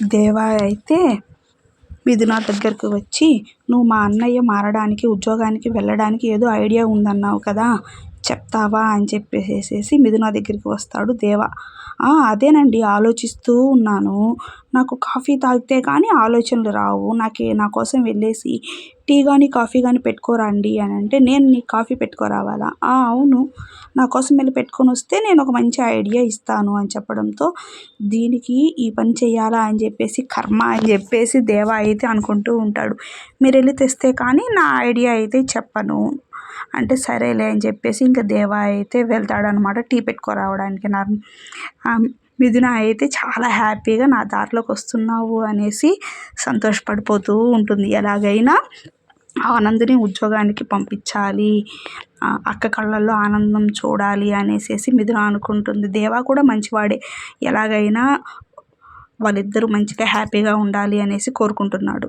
దేవా అయితే మిథున దగ్గరకు వచ్చి నువ్వు మా అన్నయ్య మారడానికి ఉద్యోగానికి వెళ్ళడానికి ఏదో ఐడియా ఉందన్నావు కదా చెప్తావా అని చెప్పేసేసి మిథున దగ్గరికి వస్తాడు. దేవ అదేనండి ఆలోచిస్తూ ఉన్నాను. నాకు కాఫీ తాగితే కానీ ఆలోచనలు రావు. నాకు నా కోసం వెళ్ళేసి టీ కానీ కాఫీ కానీ పెట్టుకోరండి అని అంటే నేను నీకు కాఫీ పెట్టుకోరావాలా? అవును. నా కోసం వెళ్ళి పెట్టుకొని వస్తే నేను ఒక మంచి ఐడియా ఇస్తాను అని చెప్పడంతో దీనికి ఈ పని చేయాలా అని చెప్పేసి కర్మ అని చెప్పేసి దేవ అయితే అనుకుంటూ ఉంటాడు. మీరు వెళ్ళి తెస్తే కానీ నా ఐడియా అయితే చెప్పను. అంటే సరేలే అని చెప్పేసి ఇంకా దేవా అయితే వెళ్తాడనమాట టీ పెట్టుకోరావడానికి నా మిథున అయితే చాలా హ్యాపీగా నా దారిలోకి వస్తున్నావు అనేసి సంతోషపడిపోతూ ఉంటుంది. ఎలాగైనా ఆనంద్ని ఉద్యోగానికి పంపించాలి. అక్క కళ్ళల్లో ఆనందం చూడాలి అనేసి మిథున అనుకుంటుంది. దేవా కూడా మంచివాడే. ఎలాగైనా వాళ్ళిద్దరూ మంచిగా హ్యాపీగా ఉండాలి అనేసి కోరుకుంటున్నాడు.